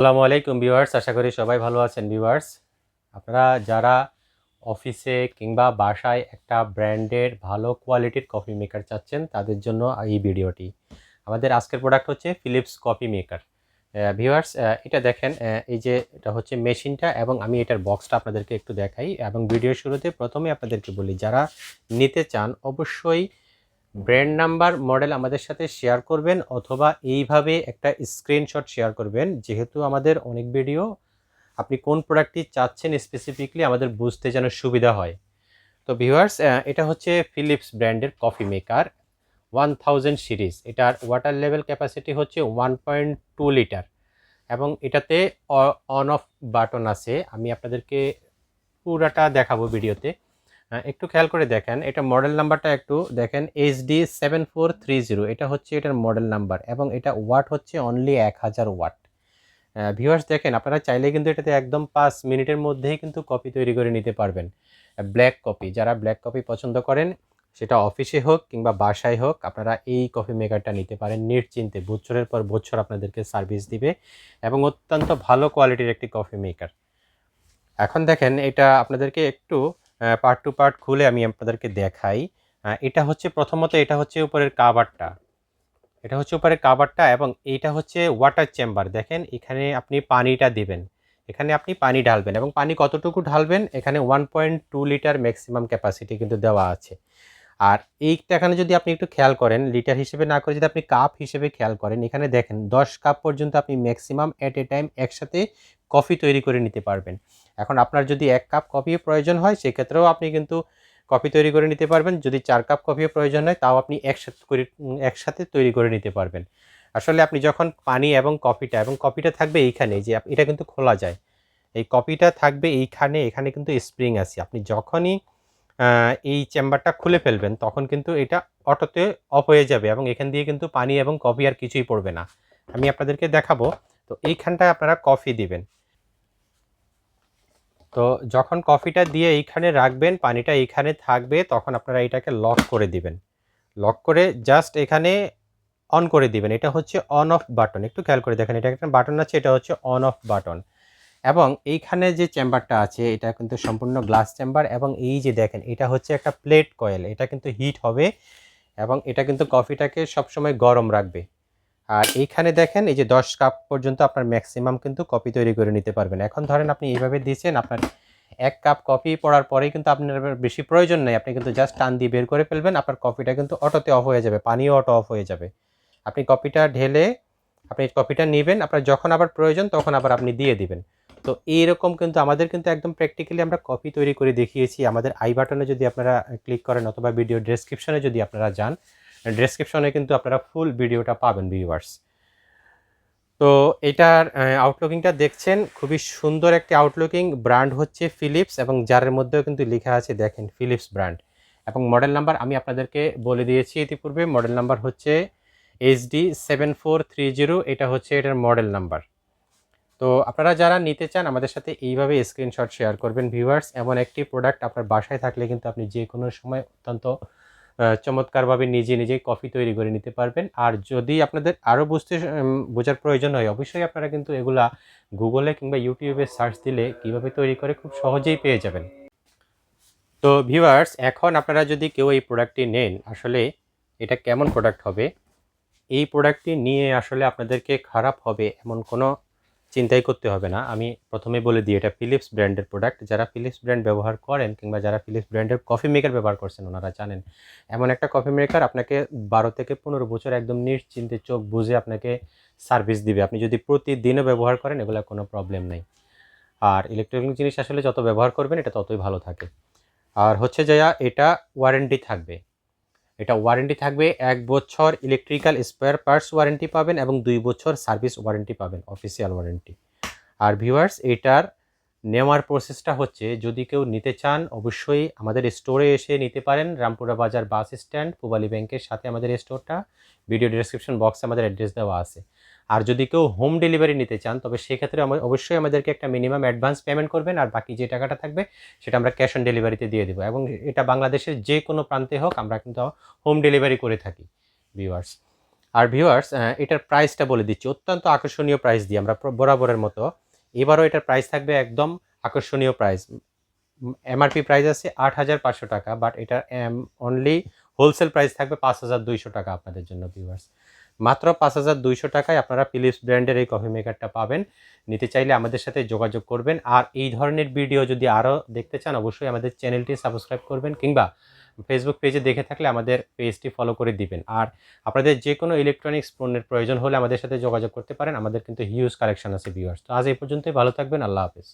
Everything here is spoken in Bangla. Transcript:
আসসালামু আলাইকুম ভিউয়ার্স, আশা করি সবাই ভালো আছেন। ভিউয়ার্স, আপনারা যারা অফিসে কিংবা বাসায় একটা ব্র্যান্ডের ভালো কোয়ালিটির কফি মেকার চাচ্ছেন, তাদের জন্য এই ভিডিওটি। আমাদের আজকের প্রোডাক্ট হচ্ছে ফিলিপস কফি মেকার ভিউয়ার্স এটা দেখেন এই যে এটা হচ্ছে মেশিনটা এবং আমি এটার বক্সটা আপনাদেরকে একটু দেখাই এবং ভিডিওর শুরুতে প্রথমে আপনাদেরকে বলি, যারা নিতে চান, অবশ্যই ব্র্যান্ড নাম্বার, মডেল আমাদের সাথে শেয়ার করবেন অথবা এইভাবে একটা স্ক্রিনশট শেয়ার করবেন। যেহেতু আমাদের অনেক ভিডিও, আপনি কোন প্রোডাক্টটি চাচ্ছেন স্পেসিফিকলি আমাদের বুঝতে যেন সুবিধা হয়। তো ভিউয়ার্স এটা হচ্ছে ফিলিপস ব্র্যান্ডের coffee maker one thousand series এটার ওয়াটার লেভেল ক্যাপাসিটি হচ্ছে ওয়ান পয়েন্ট টু লিটার এবং এটাতে অন অফ বাটন আছে। আমি আপনাদেরকে পুরাটা দেখাবো ভিডিওতে একটু খেয়াল করে দেখেন, এটা মডেল নাম্বারটা একটু দেখেন HD seven four three zero এটা হচ্ছে এটার মডেল নাম্বার এবং এটা ওয়াট হচ্ছে অনলি এক হাজার ওয়াট ভিউয়ার্স দেখেন, আপনারা চাইলে কিন্তু এটাতে একদম পাঁচ মিনিটের মধ্যেই কিন্তু কপি তৈরি করে নিতে পারবেন। ব্ল্যাক কপি যারা ব্ল্যাক কপি পছন্দ করেন, সেটা অফিসে হোক কিংবা বাসায় হোক, আপনারা এই কফি মেকারটা নিতে পারেন নিশ্চিন্তে, বছরের পর বছর আপনাদেরকে সার্ভিস দিবে এবং অত্যন্ত ভালো কোয়ালিটির একটি কফি মেকার এখন দেখেন, এটা আপনাদেরকে একটু পার্ট টু পার্ট খুলে আমি আপনাদেরকে দেখাই। এটা হচ্ছে প্রথমত এটা হচ্ছে উপরের কাভারটা এটা হচ্ছে উপরের কাভারটা এবং এইটা হচ্ছে ওয়াটার চেম্বার দেখেন, এখানে আপনি পানিটা দিবেন। এখানে আপনি পানি ঢালবেন এবং পানি কতটুকু ঢালবেন? এখানে one point two litre maximum capacity কিন্তু দেওয়া আছে। আর এইটা এখানে যদি আপনি একটু খেয়াল করেন, লিটার হিসেবে না করে যদি আপনি কাপ হিসেবে খেয়াল করেন, এখানে দেখেন দশ কাপ পর্যন্ত আপনি ম্যাক্সিমাম অ্যাট এ টাইম একসাথে কফি তৈরি করে নিতে পারবেন। এখন আপনার যদি এক কাপ কফি প্রয়োজন হয়, সেক্ষেত্রেও আপনি কিন্তু কফি তৈরি করে নিতে পারবেন। যদি চার কাপ কফিও প্রয়োজন হয়, তাও আপনি একসাথে করে একসাথে তৈরি করে নিতে পারবেন। আসলে আপনি যখন পানি এবং কফিটা এবং কফিটা থাকবে এইখানে, যে এটা কিন্তু খোলা যায়। এই কপিটা থাকবে এইখানে, এখানে কিন্তু স্প্রিং আছে। আপনি যখনই এই চেম্বারটা খুলে ফেলবেন, তখন কিন্তু এটা অটোতে অফ হয়ে যাবে এবং এখান দিয়ে কিন্তু পানি এবং কফি আর কিছুই পড়বে না। আমি আপনাদেরকে দেখাবো, তো এইখানটায় আপনারা কফি দিবেন। তো যখন কফিটা দিয়ে এইখানে রাখবেন, পানিটা এইখানে থাকবে, তখন আপনারা এটাকে লক করে দিবেন। লক করে জাস্ট এখানে অন করে দিবেন। এটা হচ্ছে অন অফ বাটন, একটু খেয়াল করে দেখেন, এটা একটা বাটন আছে, এটা হচ্ছে অন অফ বাটন। এবং এইখানে যে চেম্বারটা আছে, এটা কিন্তু সম্পূর্ণ গ্লাস চেম্বার এবং এই যে দেখেন, এটা হচ্ছে একটা প্লেট কয়েল। এটা কিন্তু হিট হবে এবং এটা কিন্তু কফিটাকে সবসময় গরম রাখবে। আর এইখানে দেখেন, এই যে দশ কাপ পর্যন্ত আপনার ম্যাক্সিমাম কিন্তু কফি তৈরি করে নিতে পারবেন। এখন ধরেন আপনি এইভাবে দিয়েছেন, আপনার এক কাপ কফি পড়ার পরেই কিন্তু আপনার বেশি প্রয়োজন নেই। আপনি কিন্তু জাস্ট টান দিয়ে বের করে ফেলবেন, আপনার কফিটা কিন্তু অটোতে অফ হয়ে যাবে, পানিও অটো অফ হয়ে যাবে। আপনি কফিটা ঢেলে, আপনি কফিটা নেবেন, আপনার যখন আবার প্রয়োজন তখন আবার আপনি দিয়ে দিবেন। তো এইরকম কিন্তু আমাদের কিন্তু একদম প্র্যাকটিক্যালি আমরা কপি তৈরি করে দেখিয়েছি। আমাদের আই বাটনে যদি আপনারা ক্লিক করেন অথবা ভিডিও ডেসক্রিপশনে যদি আপনারা যান ডেসক্রিপশনে কিন্তু আপনারা ফুল ভিডিওটা পাবেন ভিউয়ার্স তো এটার আউটলুকিংটা দেখছেন, খুবই সুন্দর একটি আউটলুকিং ব্র্যান্ড হচ্ছে ফিলিপস এবং যার মধ্যেও কিন্তু লেখা আছে, দেখেন ফিলিপস ব্র্যান্ড এবং মডেল নাম্বার আমি আপনাদেরকে বলে দিয়েছি ইতিপূর্বে মডেল নাম্বার হচ্ছে HD seven four three zero এটা হচ্ছে এটার মডেল নাম্বার তো আপনারা যারা নিতে চান, আমাদের সাথে এইভাবে স্ক্রিনশট শেয়ার করবেন। ভিউয়ার্স এমন একটি প্রোডাক্ট আপনার বাসায় থাকলে কিন্তু আপনি যে কোনো সময় অত্যন্ত চমৎকারভাবে নিজে নিজেই কফি তৈরি করে নিতে পারবেন। আর যদি আপনাদের আরও বুঝতে বোঝার প্রয়োজন হয়, অবশ্যই আপনারা কিন্তু এগুলা গুগলে কিংবা ইউটিউবে সার্চ দিলে কীভাবে তৈরি করে খুব সহজেই পেয়ে যাবেন। তো ভিউয়ার্স এখন আপনারা যদি কেউ এই প্রোডাক্টটি নেন, আসলে এটা কেমন প্রোডাক্ট হবে? এই প্রোডাক্টটি নিয়ে আসলে আপনাদেরকে খারাপ হবে এমন কোনো চিন্তাই করতে হবে না। আমি প্রথমে বলে দিই, এটা ফিলিপস ব্র্যান্ডের প্রোডাক্ট যারা ফিলিপস ব্র্যান্ড ব্যবহার করেন কিংবা যারা ফিলিপস ব্র্যান্ডের কফি মেকার ব্যবহার করছেন, ওনারা জানেন, এমন একটা কফি মেকার আপনাকে বারো থেকে পনেরো বছর একদম নিশ্চিন্তে চোখ বুঝে আপনাকে সার্ভিস দিবে। আপনি যদি প্রতিদিনও ব্যবহার করেন, এগুলো কোনো প্রবলেম নেই। আর ইলেকট্রনিক জিনিস আসলে যত ব্যবহার করবেন, এটা ততই ভালো থাকে। আর হচ্ছে যে, এটা ওয়ারেন্টি থাকবে। এটা ওয়ারেন্টি থাকবে, এক বছর ইলেকট্রিক্যাল স্পেয়ার পার্টস ওয়ারেন্টি পাবেন এবং দুই বছর সার্ভিস ওয়ারেন্টি পাবেন অফিসিয়াল ওয়ারেন্টি আর ভিউয়ার্স এটার নেওয়ার প্রসেসটা হচ্ছে, যদি কেউ নিতে চান, অবশ্যই আমাদের স্টোরে এসে নিতে পারেন, রামপুরা বাজার বাস স্ট্যান্ড পুবালি ব্যাংকের সাথে আমাদের স্টোরটা ভিডিও ডিসক্রিপশন বক্সে আমাদের অ্যাড্রেস দেওয়া আছে। আর যদি কেউ হোম ডেলিভারি নিতে চান, তবে সেক্ষেত্রে অবশ্যই আমাদেরকে একটা মিনিমাম অ্যাডভান্স পেমেন্ট করবেন আর বাকি যে টাকাটা থাকবে, সেটা আমরা ক্যাশ অন ডেলিভারিতে দিয়ে দেবো। এবং এটা বাংলাদেশের যে কোনো প্রান্তে হোক, আমরা কিন্তু হোম ডেলিভারি করে থাকি ভিউয়ার্স আর ভিউয়ার্স এটার প্রাইসটা বলে দিচ্ছি। অত্যন্ত আকর্ষণীয় প্রাইস দিয়ে আমরা বরাবরের মতো, এবারও এটার প্রাইস থাকবে একদম আকর্ষণীয় প্রাইস এমআরপি প্রাইস আছে আট হাজার পাঁচশো টাকা বাট এটার অনলি হোলসেল প্রাইস থাকবে পাঁচ হাজার দুইশো টাকা আপনাদের জন্য ভিউয়ার্স মাত্র পাঁচ হাজার দুইশো টাকায় আপনারা ফিলিপস ব্র্যান্ডের এই কফি মেকারটা পাবেন। নিতে চাইলে আমাদের সাথে যোগাযোগ করবেন। আর এই ধরনের ভিডিও যদি আরও দেখতে চান, অবশ্যই আমাদের চ্যানেলটি সাবস্ক্রাইব করবেন কিংবা ফেসবুক পেজে দেখে থাকলে আমাদের পেজটি ফলো করে দিবেন। আর আপনাদের যে কোনো ইলেকট্রনিক্স পণ্যের প্রয়োজন হলে আমাদের সাথে যোগাযোগ করতে পারেন। আমাদের কিন্তু হিউজ কালেকশন আছে ভিউয়ার্স তো আজ এই পর্যন্তই। ভালো থাকবেন। আল্লাহ হাফেজ।